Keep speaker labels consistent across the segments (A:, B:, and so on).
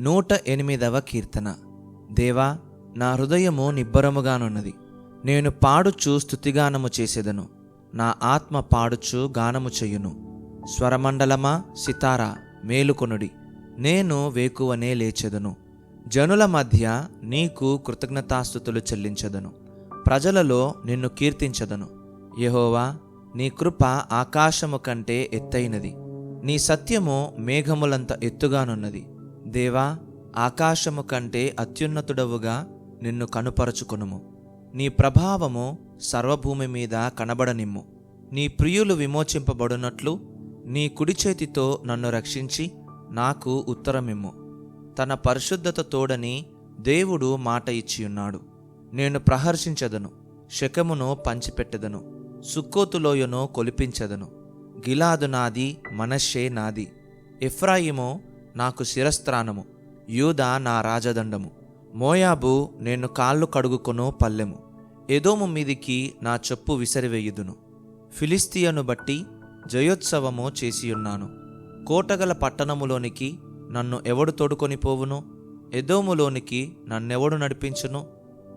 A: నూట ఎనిమిదవ కీర్తన. దేవా నా హృదయము నిబ్బరముగానున్నది. నేను పాడుచు స్థుతిగానము చేసేదను. నా ఆత్మ పాడుచు గానము చెయ్యును స్వరమండలమా సితారా మేలుకొనుడి. నేను వేకువనే లేచెదను. జనుల మధ్య నీకు కృతజ్ఞతాస్థుతులు చెల్లించదను. ప్రజలలో నిన్ను కీర్తించదను. యహోవా నీ కృప ఆకాశము కంటే ఎత్తైనది నీ సత్యము మేఘములంత ఎత్తుగానున్నది. దేవా ఆకాశము కంటే అత్యున్నతుడవుగా నిన్ను కనుపరచుకొనుము. నీ ప్రభావము సర్వభూమి మీద కనబడనిమ్ము. నీ ప్రియులు విమోచింపబడునట్లు నీ కుడి చేతితో నన్ను రక్షించి నాకు ఉత్తరమిమ్ము. తన పరిశుద్ధత తోడని దేవుడు మాట ఇచ్చియున్నాడు. నేను ప్రహర్షించదను శకమును పంచిపెట్టెదను సుక్కోతులోయను కొలిపించదను. గిలాదు నాది మనశ్శే నాది. ఇఫ్రాయిమో నాకు శిరస్త్రానము. యూదా నా రాజదండము. మోయాబు నేను కాళ్ళు కడుగుకొను పల్లెము. ఎదోము మీదికి నా చెప్పు విసిరివేయుదును. ఫిలిస్తీయను బట్టి జయోత్సవము చేసియున్నాను. కోటగల పట్టణములోనికి నన్ను ఎవడు తోడుకొని పోవును? ఎదోములోనికి నన్నెవడు నడిపించును?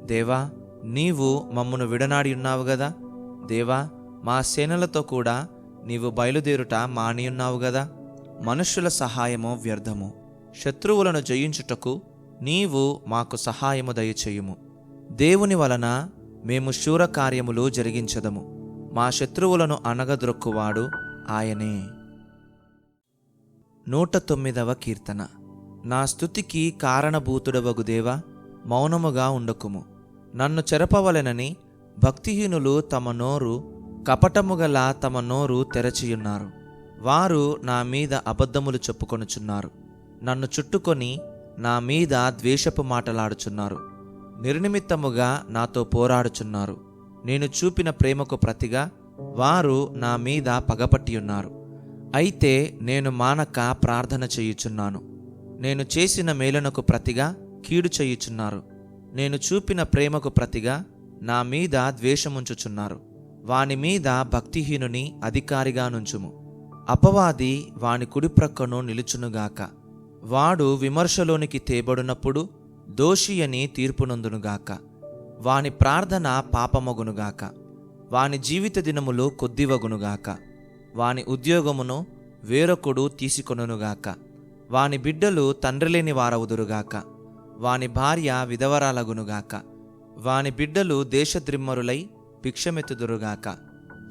A: దేవా నీవు మమ్మను విడనాడి ఉన్నావు గదా? దేవా మా సేనలతో కూడా నీవు బయలుదేరుట మానియున్నావు గదా? మనుష్యుల సహాయము వ్యర్థము. శత్రువులను జయించుటకు నీవు మాకు సహాయము దయచేయుము. దేవుని వలన మేము శూర కార్యములు జరిగించదము. మా శత్రువులను అనగద్రొక్కువాడు ఆయనే. నూట తొమ్మిదవ కీర్తన. నా స్థుతికి కారణభూతుడవగు దేవా మౌనముగా ఉండకుము. నన్ను చెరపవలెనని భక్తిహీనులు తమ నోరు కపటముగల తమ నోరు తెరచియున్నారు. వారు నా మీద అబద్ధములు చెప్పుకొనుచున్నారు. నన్ను చుట్టుకొని నా మీద ద్వేషపు మాటలాడుచున్నారు. నిర్నిమిత్తముగా నాతో పోరాడుచున్నారు. నేను చూపిన ప్రేమకు ప్రతిగా వారు నా మీద పగపట్టియున్నారు. అయితే నేను మానక ప్రార్థన చేయుచున్నాను. నేను చేసిన మేలునకు ప్రతిగా కీడు చేయుచున్నారు. నేను చూపిన ప్రేమకు ప్రతిగా నా మీద ద్వేషముంచుచున్నారు. వాని మీద భక్తిహీనుని అధికారిగా నుంచుము. అపవాది వాని కుడి ప్రక్కను నిలుచునుగాక. వాడు విమర్శలోనికి తేబడినప్పుడు దోషి అని తీర్పునందునుగాక. వాని ప్రార్థన పాపమగునుగాక. వాని జీవిత దినములు కొద్దివగునుగాక. వాని ఉద్యోగమును వేరొకడు తీసుకొనుగాక వాని బిడ్డలు తండ్రిలేని వారవుదురుగాక. వాని భార్య విధవరాలగునుగాక. వాని బిడ్డలు దేశద్రిమ్మరులై భిక్షమెత్తుదురుగాక.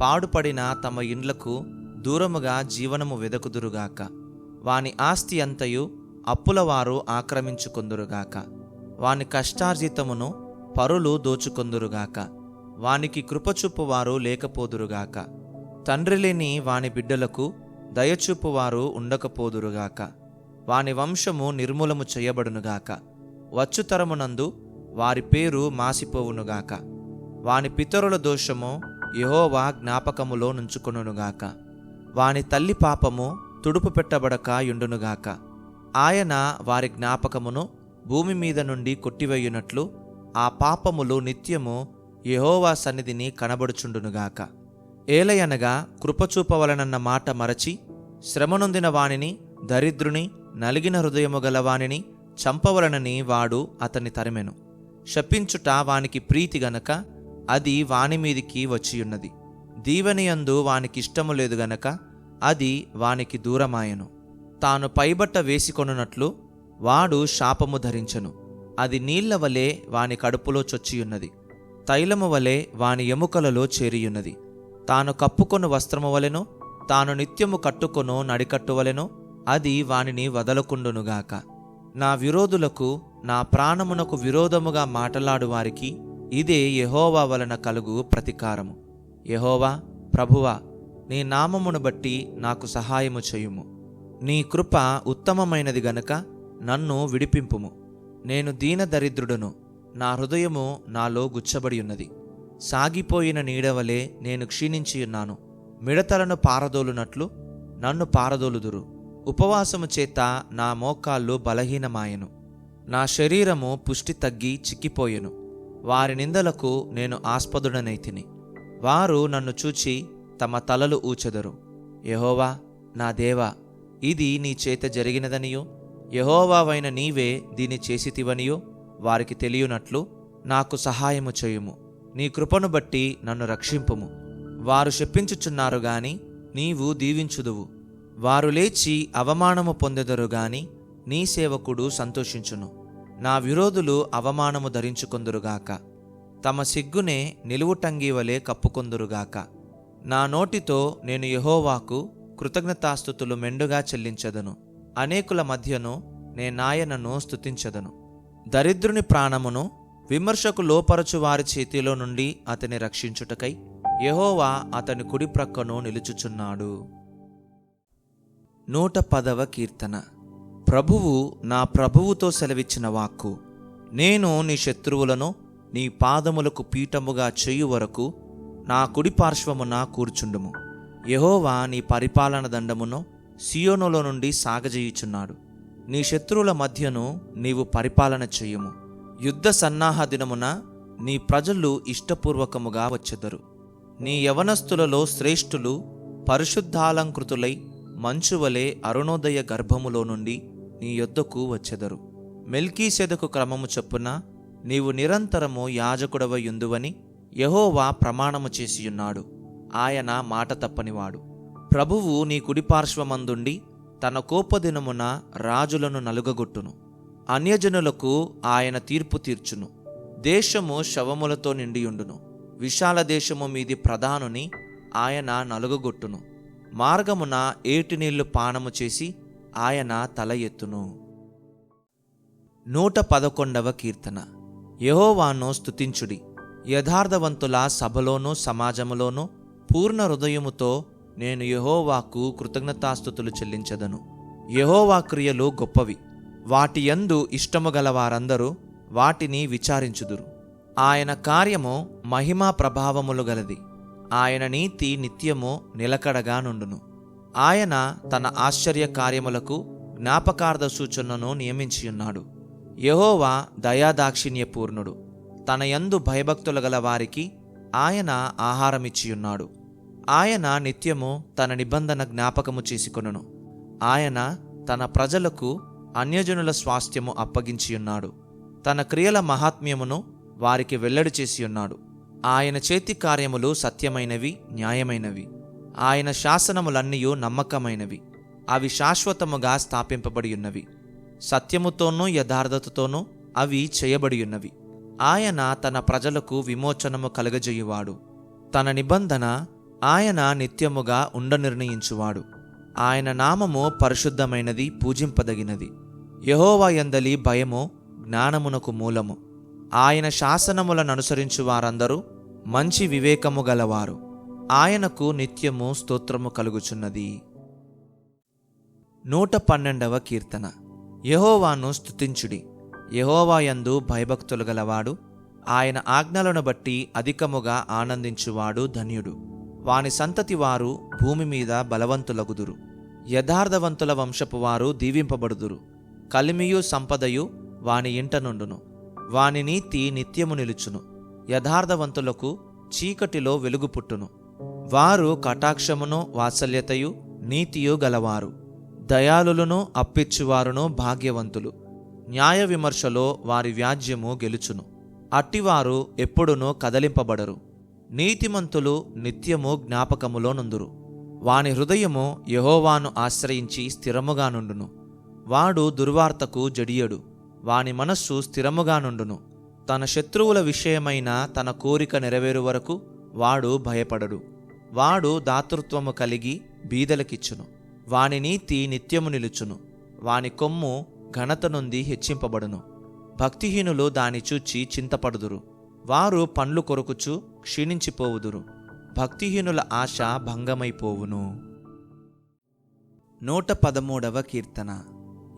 A: పాడుపడిన తమ ఇండ్లకు దూరముగా జీవనము వెదకుదురుగాక. వాని ఆస్తి అంతయు అప్పులవారు ఆక్రమించుకొందురుగాక. వాని కష్టార్జితమును పరులు దోచుకొందురుగాక. వానికి కృపచూపువారు లేకపోదురుగాక. తండ్రి లేని వాని బిడ్డలకు దయచూపువారు ఉండకపోదురుగాక. వాని వంశము నిర్మూలము చేయబడునుగాక. వచ్చుతరమునందు వారి పేరు మాసిపోవునుగాక. వాని పితరుల దోషము యెహోవా జ్ఞాపకములో నుంచుకొనుగాక వాని తల్లి పాపము తుడుపు పెట్టబడక యుండునుగాక ఆయన వారి జ్ఞాపకమును భూమి మీద నుండి కొట్టివేయునట్లు ఆ పాపములు నిత్యము యెహోవా సన్నిధిని కనబడుచుండునుగాక. ఏలయనగా కృపచూపవలనన్న మాట మరచి శ్రమనొందిన వానిని దరిద్రుని నలిగిన హృదయము గలవానిని చంపవలనని వాడు అతన్ని తరిమెను. శపించుట వానికి ప్రీతి గనక అది వాని మీదికి వచ్చియున్నది. దీవెనయందు వానికిష్టము లేదు గనక అది వానికి దూరమాయను. తాను పైబట్ట వేసికొనున్నట్లు వాడు శాపము ధరించెను. అది నీళ్ళ వలె వాని కడుపులో చొచ్చియున్నది. తైలము వలె వాని ఎముకలలో చేరియున్నది. తాను కప్పుకొను వస్త్రము వలెను తాను నిత్యము కట్టుకొను నడికట్టువలెను అది వానిని వదలకుండునుగాక నా విరోధులకు నా ప్రాణమునకు విరోధముగా మాటలాడు వారికి ఇదే యహోవా వలన కలుగు ప్రతీకారము. యహోవా ప్రభువా నీ నామమును బట్టి నాకు సహాయము చేయుము. నీ కృప ఉత్తమమైనది గనుక నన్ను విడిపింపుము. నేను దీనదరిద్రుడును నా హృదయము నాలో గుచ్చబడి ఉన్నది సాగిపోయిన నీడవలే నేను క్షీణించియున్నాను మిడతలను పారదోలునట్లు నన్ను పారదోలుదురు. ఉపవాసము చేత నా మోకాళ్ళు బలహీనమాయెను. నా శరీరము పుష్టి తగ్గి చిక్కిపోయెను. వారి నిందలకు నేను ఆస్పదుడనైతిని. వారు నన్ను చూచి తమ తలలు ఊచెదరు. యహోవా నా దేవా ఇది నీ చేత జరిగినదనియు? యహోవావైన నీవే దీని చేసితివనియో? వారికి తెలియనట్లు నాకు సహాయము చేయుము. నీ కృపను బట్టి నన్ను రక్షింపుము. వారు శపించుచున్నారు గాని నీవు దీవించుదువు. వారు లేచి అవమానము పొందెదరు గాని నీ సేవకుడు సంతోషించును. నా విరోధులు అవమానము ధరించుకొందురుగాక తమ సిగ్గునే నిలువుటంగి వలె కప్పుకొందురుగాక. నా నోటితో నేను యహోవాకు కృతజ్ఞతాస్థుతులు మెండుగా చెల్లించదను. అనేకుల మధ్యను నేనాయనను స్థుతించదను దరిద్రుని ప్రాణమును విమర్శకు లోపరచు వారి చేతిలో నుండి అతని రక్షించుటకై యహోవా అతని కుడి ప్రక్కను నిలుచుచున్నాడు. నూట పదవ కీర్తన. ప్రభువు నా ప్రభువుతో సెలవిచ్చిన వాక్కు. నేను నీ శత్రువులను నీ పాదములకు పీఠముగా చేయు వరకు నా కుడి పార్శ్వమున కూర్చుండుము. యెహోవా నీ పరిపాలన దండమును సియోనులో నుండి సాగజేయుచున్నాడు. నీ శత్రువుల మధ్యను నీవు పరిపాలన చేయుము. యుద్ధ సన్నాహ దినమున నీ ప్రజలు ఇష్టపూర్వకముగా వచ్చెదరు. నీ యవనస్తులలో శ్రేష్ఠులు పరిశుద్ధాలంకృతులై మంచువలే అరుణోదయ గర్భములో నుండి నీ యొద్దకు వచ్చెదరు. మెల్కీసెదకు క్రమము చొప్పున నీవు నిరంతరము యాజకుడవయుందువని యహోవా ప్రమాణము చేసియున్నాడు. ఆయన మాట తప్పనివాడు. ప్రభువు నీ కుడిపార్శ్వమందుండి తన కోపదినమున రాజులను నలుగగొట్టును. అన్యజనులకు ఆయన తీర్పు తీర్చును. దేశము శవములతో నిండియుండును. విశాల దేశము మీది ప్రధానుని ఆయన నలుగగొట్టును. మార్గమున ఏటి నీళ్ళు పానము చేసి ఆయన తల ఎత్తును. నూట పదకొండవ కీర్తన. యహోవాను స్తుతించుడి. యథార్థవంతుల సభలోనూ సమాజములోనూ పూర్ణ హృదయముతో నేను యహోవాకు కృతజ్ఞతాస్థుతులు చెల్లించదను. యహోవా క్రియలు గొప్పవి. వాటి యందు ఇష్టము గల వారందరూ వాటిని విచారించుదురు. ఆయన కార్యము మహిమా ప్రభావములు గలది. ఆయన నీతి నిత్యము నిలకడగా నుండును. ఆయన తన ఆశ్చర్య కార్యములకు జ్ఞాపకార్థ సూచనను నియమించియున్నాడు. యహోవా దయాదాక్షిణ్యపూర్ణుడు. తన యందు భయభక్తులు గల వారికి ఆయన ఆహారమిచ్చియున్నాడు. ఆయన నిత్యము తన నిబంధన జ్ఞాపకము చేసుకొనును. ఆయన తన ప్రజలకు అన్యజనుల స్వాస్థ్యము అప్పగించియున్నాడు. తన క్రియల మహాత్మ్యమును వారికి వెల్లడి చేసియున్నాడు. ఆయన చేతి కార్యములు సత్యమైనవి న్యాయమైనవి. ఆయన శాసనములన్నీయు నమ్మకమైనవి. అవి శాశ్వతముగా స్థాపింపబడియున్నవి. సత్యముతోనూ యథార్థతతోనూ అవి చేయబడియున్నవి. ఆయన తన ప్రజలకు విమోచనము కలుగజేయువాడు. తన నిబంధన ఆయన నిత్యముగా ఉండ నిర్ణయించువాడు. ఆయన నామము పరిశుద్ధమైనది పూజింపదగినది. యహోవా ఎందలి భయము జ్ఞానమునకు మూలము. ఆయన శాసనములను అనుసరించు వారందరూ మంచి వివేకము గలవారు. ఆయనకు నిత్యము స్తోత్రము కలుగుచున్నది. నూట పన్నెండవ కీర్తన. యహోవాను స్తుతించుడి. యహోవాయందు భయభక్తులు గలవాడు. ఆయన ఆజ్ఞలను బట్టి అధికముగా ఆనందించువాడు ధన్యుడు. వాని సంతతి వారు భూమి మీద బలవంతులగుదురు. యథార్థవంతుల వంశపు వారు దీవింపబడుదురు. కలిమియు సంపదయు వాని ఇంట నుండును. వాని నీతి నిత్యము నిలుచును. యథార్థవంతులకు చీకటిలో వెలుగు పుట్టును. వారు కటాక్షమును వాత్సల్యతయు నీతియు గలవారు. దయాళులను అప్పిచ్చువారును భాగ్యవంతులు. న్యాయ విమర్శలో వారి వ్యాజ్యము గెలుచును. అట్టివారు ఎప్పుడునూ కదలింపబడరు. నీతిమంతులు నిత్యము జ్ఞాపకములో నుందురు. వాని హృదయము యహోవాను ఆశ్రయించి స్థిరముగానుండును వాడు దుర్వార్తకు జడియడు. వాని మనస్సు స్థిరముగానుండును తన శత్రువుల విషయమైన తన కోరిక నెరవేరు వరకు వాడు భయపడడు. వాడు దాతృత్వము కలిగి బీదలకిచ్చును. వాని నీతి నిత్యము నిలుచును. వాని కొమ్ము ఘనత నుండి హెచ్చింపబడును. భక్తిహీనులు దాని చూచి చింతపడుదురు. వారు పండ్లు కొరుకుచు క్షీణించిపోవుదురు. భక్తిహీనుల ఆశ భంగమైపోవును. నూట పదమూడవ కీర్తన.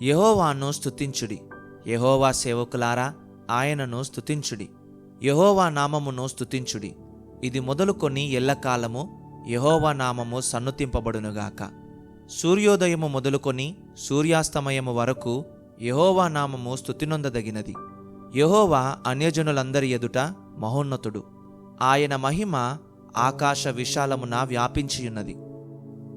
A: యహోవాను స్తుతించుడి. యహోవా సేవకులారా ఆయనను స్తుతించుడి. యహోవా నామమును స్తుతించుడి. ఇది మొదలుకొని ఎల్లకాలము యహోవా నామము సన్నుతింపబడునుగాక. సూర్యోదయము మొదలుకొని సూర్యాస్తమయము వరకు యహోవా నామము స్థుతినొందదగినది యహోవా అన్యజనులందరి ఎదుట మహోన్నతుడు. ఆయన మహిమ ఆకాశ విశాలమున వ్యాపించియున్నది.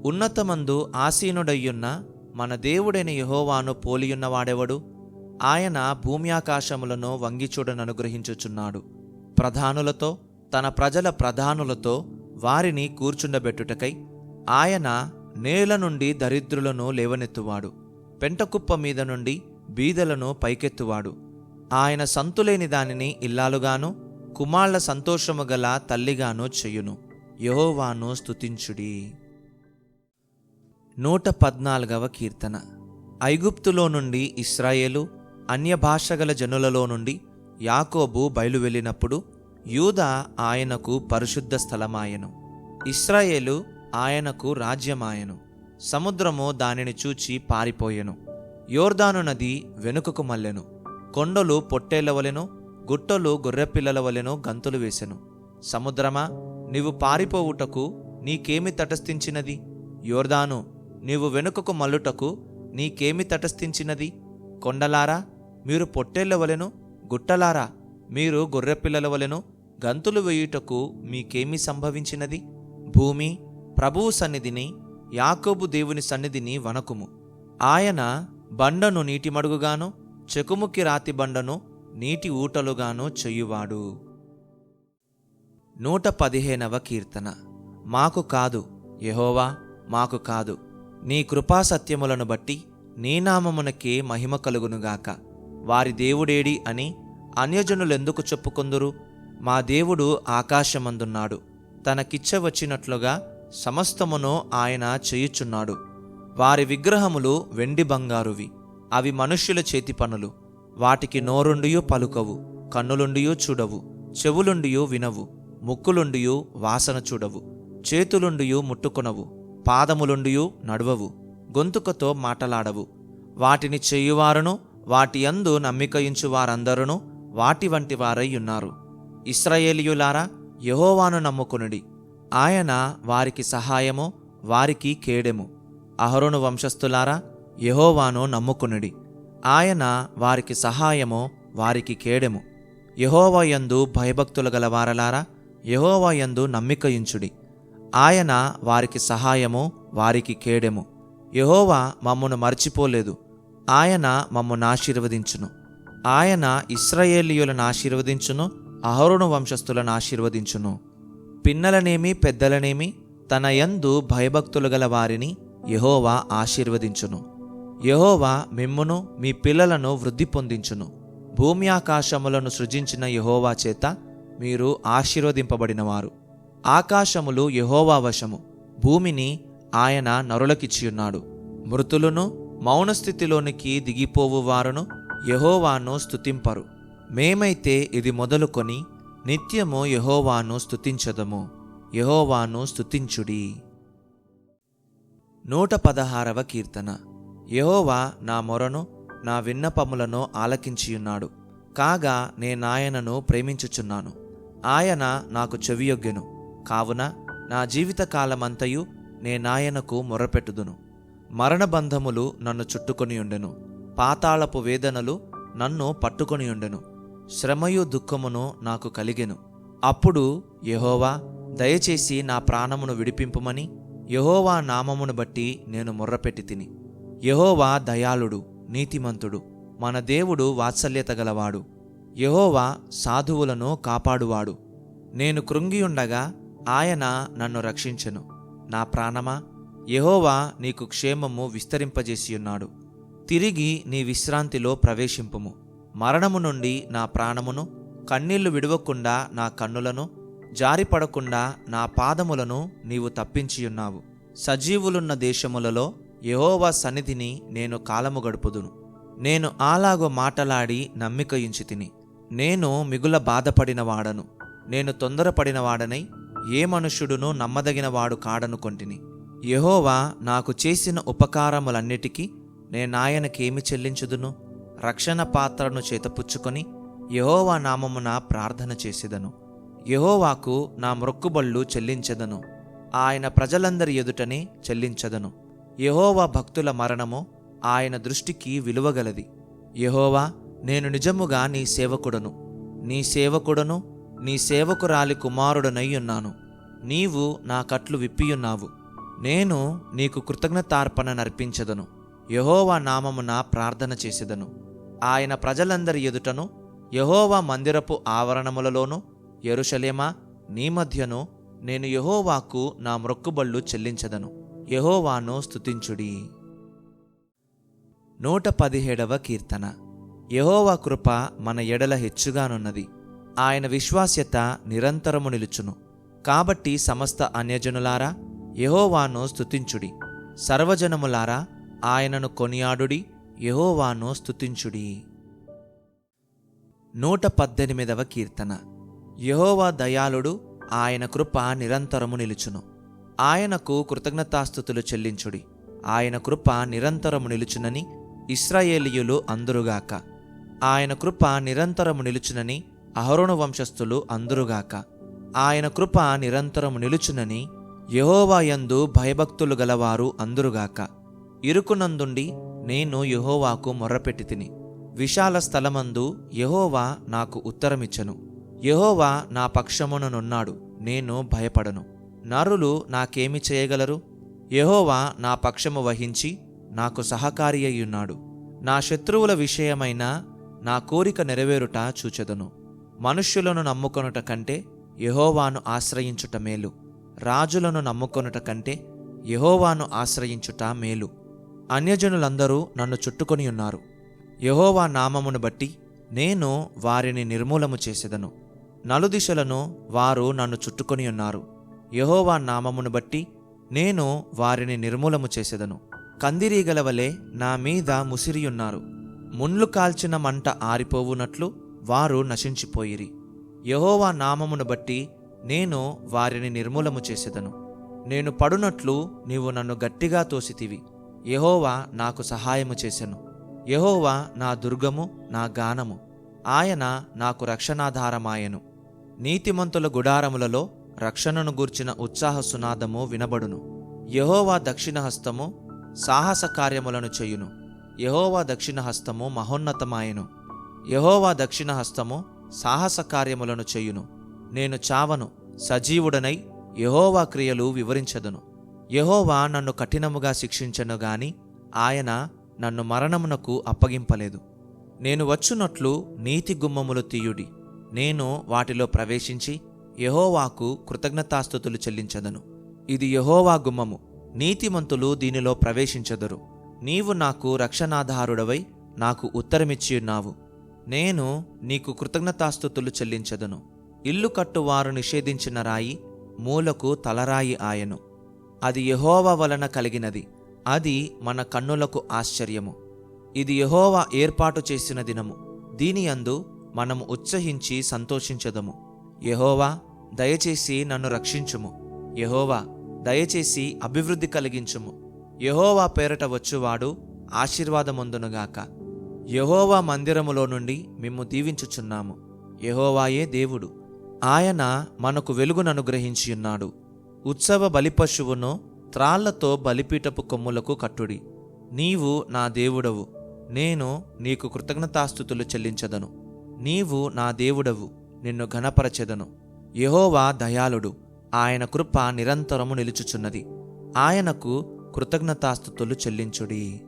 A: ఉన్నతమందు ఆసీనుడయ్యున్న మన దేవుడైన యహోవాను పోలియున్నవాడెవడు? ఆయన భూమ్యాకాశములను వంగిచూడననుగ్రహించుచున్నాడు. ప్రధానులతో తన ప్రజల ప్రధానులతో వారిని కూర్చుండబెట్టుటకై ఆయన నేల నుండి దరిద్రులను లేవనెత్తువాడు. పెంటకుప్ప మీద నుండి బీదలను పైకెత్తువాడు. ఆయన సంతులేని దానిని ఇల్లాలుగాను కుమార్ల సంతోషము గల తల్లిగాను చెయ్యును యహోవాను స్తుతించుడి. నూట పద్నాలుగవ కీర్తన. ఐగుప్తులో నుండి ఇస్రాయేలు అన్య భాషగల జనులలో నుండి యాకోబు బయలువెళ్ళినప్పుడు యూదా ఆయనకు పరిశుద్ధ స్థలమాయను. ఇస్రాయేలు ఆయనకు రాజ్యమాయను. సముద్రము దానిని చూచి పారిపోయెను. యోర్దాను నది వెనుకకు మల్లెను. కొండలు పొట్టేళ్ళ వలెను గుట్టలు గొర్రెపిల్లల వలెను గంతులు వేసెను. సముద్రమా నీవు పారిపోవుటకు నీకేమి తటస్థించినది? యోర్దాను నీవు వెనుకకు మల్లుటకు నీకేమి తటస్థించినది? కొండలారా మీరు పొట్టేళ్ళ వలెను గుట్టలారా మీరు గొర్రెపిల్లల వలెను గంతులు వేయుటకు మీకేమి సంభవించినది? భూమి ప్రభువు సన్నిధిని యాకోబు దేవుని సన్నిధిని వనకుము ఆయన బండను నీటి మడుగుగాను చెకుముకి రాతి బండను నీటి ఊటలుగాను చెయ్యువాడు నూట పదిహేనవ కీర్తన. మాకు కాదు యహోవా మాకు కాదు. నీ కృపా సత్యములను బట్టి నీ నామమునకే మహిమ కలుగునుగాక వారి దేవుడేడి అని అన్యజనులెందుకు చెప్పుకొందురు? మా దేవుడు ఆకాశమందున్నాడు. తనకిచ్చ వచ్చినట్లుగా సమస్తమును ఆయన చేయుచున్నాడు. వారి విగ్రహములు వెండి బంగారువి. అవి మనుష్యుల చేతి పనులు. వాటికి నోరుండియో పలుకవు కన్నులుండియో చూడవు చెవులుండియో వినవు ముక్కులుండియో వాసన చూడవు చేతులుండియో ముట్టుకొనవు పాదములుండియు నడువవు గొంతుకతో మాటలాడవు. వాటిని చేయువారును వాటి యందు నమ్మికయించు వారందరూ వాటి వంటి వారై ఉన్నారు. ఇస్రాయేలియులారా యహోవాను నమ్ముకునుడి. ఆయన వారికి సహాయము వారికి కేడెము. అహరోను వంశస్థులారా యహోవాను నమ్ముకునుడి. ఆయన వారికి సహాయము వారికి కేడెము. యహోవయందు భయభక్తులు గల వారలారా యెహోవాయందు నమ్మికయించుడి. ఆయన వారికి సహాయము వారికి కేడెము. యహోవా మమ్మను మర్చిపోలేదు ఆయన మమ్మను ఆశీర్వదించును. ఆయన ఇస్రాయేలీయులను ఆశీర్వదించును అహరుణ వంశస్థులను ఆశీర్వదించును. పిన్నలనేమి పెద్దలనేమి తన యందు భయభక్తులు గల వారిని యహోవా ఆశీర్వదించును. యహోవా మిమ్మును మీ పిల్లలను వృద్ధి పొందించును. భూమి ఆకాశములను సృజించిన యహోవా చేత మీరు ఆశీర్వదింపబడినవారు. ఆకాశములు యహోవా వశము. భూమిని ఆయన నరులకిచ్చియున్నాడు. మృతులను మౌనస్థితిలోనికి దిగిపోవు వారును యహోవాను స్తుతింపరు. మేమైతే ఇది మొదలుకొని నిత్యము యహోవాను స్థుతించదము యహోవాను స్థుతించుడి నూట పదహారవ కీర్తన. యహోవా నా మొరను నా విన్నపములను ఆలకించియున్నాడు. కాగా నేనాయనను ప్రేమించుచున్నాను. ఆయన నాకు చెవియొగ్గెను. కావున నా జీవితకాలమంతయు నేనాయనకు మొరపెట్టుదును. మరణబంధములు నన్ను చుట్టుకొనియుండెను. పాతాళపు వేదనలు నన్ను పట్టుకొనియుండెను. శ్రమయు దుఃఖమును నాకు కలిగెను. అప్పుడు యహోవా దయచేసి నా ప్రాణమును విడిపింపుమని యహోవా నామమును బట్టి నేను మొర్రపెట్టి తిని. యహోవా దయాళుడు నీతిమంతుడు మన దేవుడు వాత్సల్యత గలవాడు. యహోవా సాధువులను కాపాడువాడు. నేను కృంగియుండగా ఆయన నన్ను రక్షించెను. నా ప్రాణమా? యహోవా నీకు క్షేమము విస్తరింపజేసియున్నాడు. తిరిగి నీ విశ్రాంతిలో ప్రవేశింపుము. మరణము నుండి నా ప్రాణమును కన్నీళ్ళు విడవకుండా నా కన్నులను జారిపడకుండా నా పాదములను నీవు తప్పించియున్నావు. సజీవులున్న దేశములలో యహోవా సన్నిధిని నేను కాలము గడుపుదును. నేను అలాగో మాటలాడి నమ్మికయించి తిని నేను మిగుల బాధపడినవాడను. నేను తొందరపడినవాడనై ఏ మనుష్యుడును నమ్మదగినవాడు కాడనుకొంటిని యహోవా నాకు చేసిన ఉపకారములన్నిటికీ నేనాయనకేమి చెల్లించుదును? రక్షణ పాత్రను చేతపుచ్చుకొని యహోవా నామమున ప్రార్థన చేసేదను. యహోవాకు నా మ్రొక్కుబళ్ళు చెల్లించదను. ఆయన ప్రజలందరి ఎదుటనే చెల్లించదను. యహోవా భక్తుల మరణము ఆయన దృష్టికి విలువగలది. యహోవా నేను నిజముగా నీ సేవకుడను. నీ సేవకుడను నీ సేవకురాలి కుమారుడనై ఉన్నాను. నీవు నా కట్లు విప్పియున్నావు. నేను నీకు కృతజ్ఞతార్పణ నర్పించదను. యహోవా నామమున ప్రార్థన చేసేదను. ఆయన ప్రజలందరి ఎదుటను యహోవా మందిరపు ఆవరణములలోను ఎరుషలేమా నీ మధ్యను నేను యహోవాకు నా మ్రొక్కుబళ్ళు చెల్లించదను. యహోవాను స్తుతించుడి. నూట పదిహేడవ కీర్తన. యహోవా కృప మన ఎడల హెచ్చుగానున్నది. ఆయన విశ్వాస్యత నిరంతరము నిలుచును. కాబట్టి సమస్త అన్యజనులారా యహోవాను స్తుతించుడి. సర్వజనములారా ఆయనను కొనియాడుడి యహోవాను స్తుతించుడి. నూట పద్దెనిమిదవ కీర్తన. యహోవా దయాళుడు ఆయన కృప నిరంతరము నిలుచును. ఆయనకు కృతజ్ఞతాస్థుతులు చెల్లించుడి. ఆయన కృప నిరంతరము నిలుచునని ఇస్రాయేలీయులు అందురుగాక. ఆయన కృప నిరంతరము నిలుచునని అహరోను వంశస్థులు అందురుగాక. ఆయన కృప నిరంతరము నిలుచునని యహోవాయందు భయభక్తులు గలవారు అందురుగాక. ఇరుకునందుండి నేను యహోవాకు మొర్రపెట్టి తిని విశాల స్థలమందు యహోవా నాకు ఉత్తరమిచ్చను. యహోవా నా పక్షముననున్నాడు నేను భయపడను. నరులు నాకేమి చేయగలరు? యహోవా నా పక్షము వహించి నాకు సహకారి అయ్యున్నాడు నా శత్రువుల విషయమైన నా కోరిక నెరవేరుట చూచెదను. మనుష్యులను నమ్ముకొనుట కంటే యహోవాను ఆశ్రయించుట మేలు. రాజులను నమ్ముకొనుట కంటే యహోవాను ఆశ్రయించుట మేలు. అన్యజనులందరూ నన్ను చుట్టుకొని ఉన్నారు. యహోవా నామమును బట్టి నేను వారిని నిర్మూలము చేసేదను. నలుదిశలను వారు నన్ను చుట్టుకొని ఉన్నారు. యహోవా నామమును బట్టి నేను వారిని నిర్మూలము చేసెదను. కందిరీగల వలె నా మీద ముసిరియున్నారు. ముండ్లు కాల్చిన మంట ఆరిపోవునట్లు వారు నశించిపోయిరి. యహోవా నామమును బట్టి నేను వారిని నిర్మూలము చేసేదను. నేను పడునట్లు నీవు నన్ను గట్టిగా తోసితివి. యహోవా నాకు సహాయము చేసెను. యహోవా నా దుర్గము నా గానము. ఆయన నాకు రక్షణాధారమాయెను. నీతిమంతుల గుడారములలో రక్షణను గూర్చిన ఉత్సాహ సునాదము వినబడును. యహోవా దక్షిణహస్తము సాహస కార్యములను చేయును. యహోవా దక్షిణ హస్తము మహోన్నతమాయెను. యహోవా దక్షిణ హస్తము సాహస కార్యములను చేయును. నేను చావను సజీవుడనై యహోవా క్రియలు వివరించదును. యహోవా నన్ను కఠినముగా శిక్షించను గాని ఆయన నన్ను మరణమునకు అప్పగింపలేదు. నేను వచ్చునట్లు నీతి గుమ్మములు తీయుడి. నేను వాటిలో ప్రవేశించి యహోవాకు కృతజ్ఞతాస్థుతులు చెల్లించదను. ఇది యహోవా గుమ్మము. నీతిమంతులు దీనిలో ప్రవేశించదరు. నీవు నాకు రక్షణాధారుడవై నాకు ఉత్తరమిచ్చియున్నావు. నేను నీకు కృతజ్ఞతాస్థుతులు చెల్లించదను. ఇల్లు కట్టువారు నిషేధించిన రాయి మూలకు తలరాయి ఆయను. అది యహోవ వలన కలిగినది. అది మన కన్నులకు ఆశ్చర్యము. ఇది యహోవ ఏర్పాటు చేసిన దినము. దీని యందు మనము ఉత్సహించి సంతోషించదము. యహోవా దయచేసి నన్ను రక్షించుము. యహోవా దయచేసి అభివృద్ధి కలిగించుము. యహోవా పేరట వచ్చువాడు ఆశీర్వాదముందునుగాక. యహోవా మందిరములో నుండి మిమ్ము దీవించుచున్నాము. యహోవాయే దేవుడు. ఆయన మనకు వెలుగును ఉన్నాడు ఉత్సవ బలిపశువును త్రాళ్ళతో బలిపీఠపు కొమ్ములకు కట్టుడి. నీవు నా దేవుడవు. నేను నీకు కృతజ్ఞతాస్థుతులు చెల్లించదను. నీవు నా దేవుడవు. నిన్ను ఘనపరచెదను. యహోవా దయాళుడు. ఆయన కృప నిరంతరము నిలుచుచున్నది. ఆయనకు కృతజ్ఞతాస్థుతులు చెల్లించుడి.